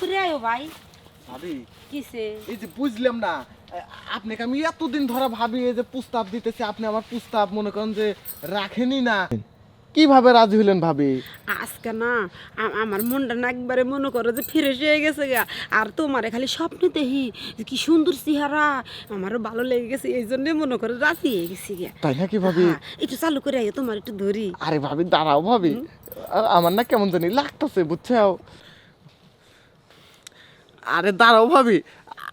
করে আয়ো ভাই। ভাবি কিসে? এই যে বুঝলাম না আপনাকে আমি এতদিন ধরে ভাবি এই যে প্রস্তাব দিতেছি আপনি আমার প্রস্তাব মনে করেন যে রাখেনি না। কীভাবে রাজি হলেন ভাবি? আজকে না আমার মনটা না একবারে মনে করো যে ফ্রেশ হয়ে গেছে গা। আর তোমারে খালি স্বপ্নে দেখি যে কি সুন্দর চেহারা আমারও ভালো লেগে গেছে এই জন্যই মনে করো রাজি হয়ে গেছি গা। তাই নাকি ভাবি? হ্যাঁ, একটু চালু করে আয়ো তোমার একটু ধরি। আরে ভাবি দাঁড়াও ভাবি। আমার না কেমন জানি লাগতেছে বুঝছ আরে দাঁড়াও ভাবি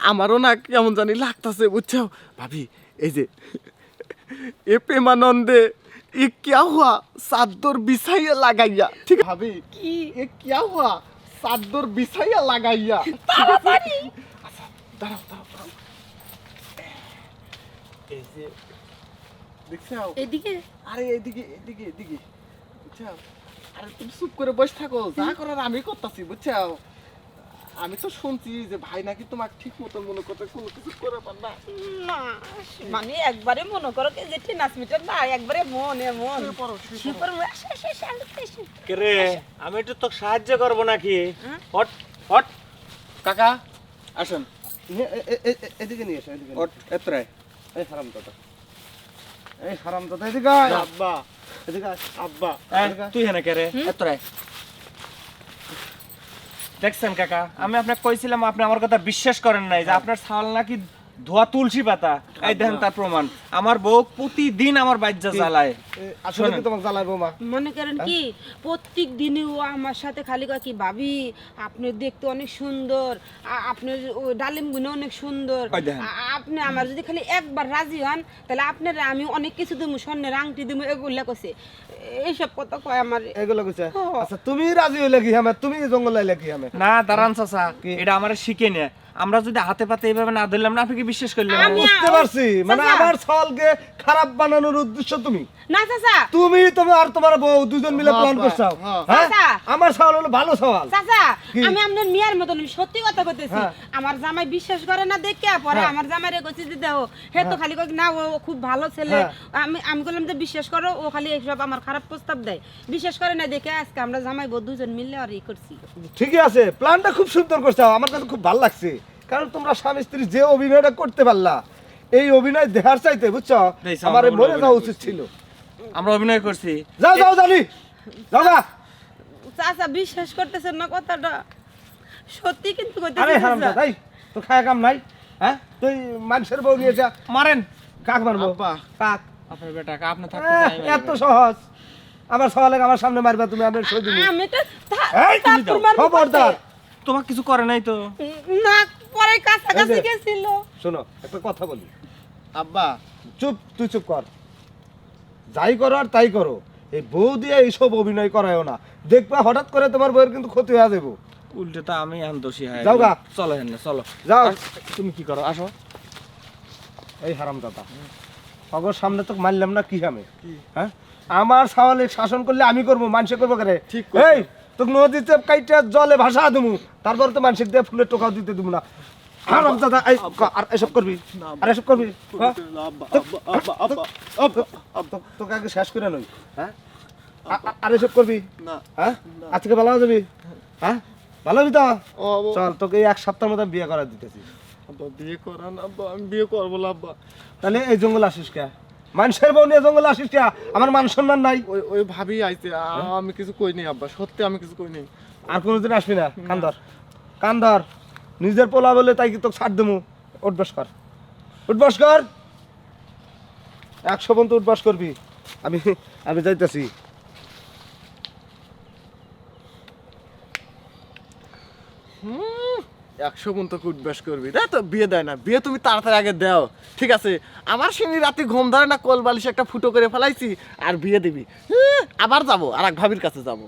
আমারও না কেমন জানি লাগতেছে বুঝছ ভাবি এই যে এ প্রেমানন্দে এ কিয়া হুয়া চাদর বিছাইয়া লাগাইয়া ঠিক ভাবি কি? এ কিয়া হুয়া চাদর বিছাইয়া লাগাইয়া তাড়াতাড়ি! আচ্ছা দাঁড়াও দাঁড়াও এই যে দেখছ এদিকে? আরে এদিকে এদিকে এদিকে বুঝছ আরে তুমি চুপ করে বসে থাকো যা করার আমি করতেছি বুঝছ আমি তো শুনছি যে ভাই নাকি তোমাকে ঠিক মতো মনে করতে কোনো কিছু করে পার না। না মানে একবারে মনে করো কি যে নাচ মিটার না একবারে মনে মন। আসে আসে আসে, আসে। রে? আমি একটু তোকে সাহায্য করব নাকি? হ্যাঁ? হট হট। কাকা আসেন। এ- এ- এ- এ- এদিকে নিয়ে এসো এদিকে নিয়ে ওঠ, এত্রে এসো। এই হারাম দাদা এই হারাম দাদা এদিকে আয়। আব্বা। এদিকে আয়। আব্বা। তুই হেনে কে রে? এত্রে। দেখছেন কাকা, আমি আপনাকে কইছিলাম আপনি আমার কথা বিশ্বাস করেন নাই যে আপনার ছাল নাকি ধোয়া তুলসী পাতা এই দেখেন তার প্রমাণ। আমার বউ প্রতিদিন আমার বাজ্যা জ্বালায়। আসলে কি তোমাকে জ্বালাইবো মা মনে করেন কি প্রত্যেক দিনই ও আমার সাথে খালি কয় কি ভাবি আপনি দেখতে অনেক সুন্দর। আপনার ডালিমগুলো অনেক সুন্দর। আপনি আমার যদি খালি একবার রাজি হন তাহলে আপনার আমি অনেক কিছু দেবো স্বর্ণের আংটি দেবো এগুলো কছে এইসব কথা কয় আমার। এগুলো কইছে। আচ্ছা তুমি রাজি হইলে কি আমি তুমি জঙ্গলে লাগি কি আমি না দাঁড়ান চাচা এটা আমার শিখে নিয়ে। আমরা যদি হাতে পাতে এইভাবে না ধরলাম না আপনি কি বিশ্বাস করলেন বুঝতে পারছি। মানে আমার ছলকে খারাপ বানানোর উদ্দেশ্য তুমি। না চাচা। তুমি তুমি আর তোমার বউ দুজন মিলে প্ল্যান বাহ, করছ। হ্যাঁ। হ্যাঁ? আমার সওয়াল হলো ভালো সওয়াল। চাচা আমি আপনার মেয়ের মতন আমি সত্যি কথা বলতেছি হ্যাঁ। আমার জামাই বিশ্বাস করে না দেখে পরে। আমার জামাইরে কইছি যে দেখো হে তো খালি কই না ও খুব ভালো ছেলে। আমি আমি বললাম যে বিশ্বাস করো ও খালি এইসব আমার খারাপ প্রস্তাব দেয়। বিশ্বাস করে না দেখে আজকে আমরা জামাই বউ দুজন মিলে আর ই করছি। ঠিকই আছে। প্ল্যানটা খুব সুন্দর করছ আমার কাছে খুব ভালো লাগছে। কারণ তোমরা স্বামী স্ত্রী যে অভিনয়টা করতে পারলা এই অভিনয় দেখার চাইতে বুঝছ? আমার মরে যাওয়া উচিত ছিল। আমরা অভিনয় করছি। যাও যাও জানি। যাও না চাচা বিশ্বাস করতেছেন না কথাটা? সত্যি কিন্তু আরে কইতেছি হারাম। তাই তো খায় কাম নাই হ্যাঁ? তুই মানুষের বউ নিয়ে যা। মারেন। কাক মারবো? আব্বা। কাক? আপনার বেটা আপনি থাকতে এত সহজ। আমার সওয়ালে আমার সামনে মারবা তুমি আমি সই দিবি। আমি তো এই তুমি মারবো খবরদার। তোমার কিছু করে নাই তো? না পরে কাছাকাছি গেছিল। শোনো একটা কথা বলি। আব্বা। চুপ তুই চুপ কর। যাই করো আর তাই করো। এই বউ দিয়ে এইসব অভিনয় করায়ও না। দেখবা হঠাৎ করে তোমার বউয়ের কিন্তু ক্ষতি হয়ে যাব উল্টে তো আমি এখন দোষী হয় যাও গা। চলো হেন চলো। যাও। তুমি কি করো? আসো। এই হারাম দাদা অগর সামনে তো মারলাম না কি আমি হ্যাঁ? আমার সওয়ালে শাসন করলে আমি করব মানুষে করব কেন ঠিক এই তোকে নদীতে কাইটা জলে ভাসা দেবো তারপর তো মানুষের দিয়ে ফুলের টোকাও দিতে দেবো না। হারাম দাদা এই আর এসব করবি? আর এসব করবি? হ্যাঁ? তোকে আগে শেষ করে নই হ্যাঁ? আর এসব করবি? না হ্যাঁ? আজকে ভালো যাবি? হ্যাঁ? ভালো হবি তো? চল তোকে এক সপ্তাহের মধ্যে বিয়ে করা দিতেছি। বিয়ে করান আব্বা আমি বিয়ে করব আব্বা। তাহলে এই জঙ্গল আসিস কে? মানুষের বউ নিয়ে জঙ্গল আসিস কে? আমার মান সম্মান নাই। ওই ওই ভাবি আইছে আমি কিছু কই নাই আব্বা সত্যি আমি কিছু কই নাই আর কোনোদিন আসবি না। কান্দর। কান্দর। নিজের পোলা বলে তাই তোকে ছাড় দেবো উঠবাস কর। উঠবাস কর। একশো পর্যন্ত উঠবাস করবি। আমি আমি যাইতেছি। একশো গুণ তো উঠবাস করবি। তাই তো, বিয়ে দেয় না। বিয়ে তুমি তাড়াতাড়ি আগে দাও। ঠিক আছে? আমার সিনি রাতে ঘুম ধরে না কোল বালিশ একটা ফুটো করে ফেলাইছি, আর বিয়ে দিবি। আবার যাব, আর এক ভাবির কাছে যাব।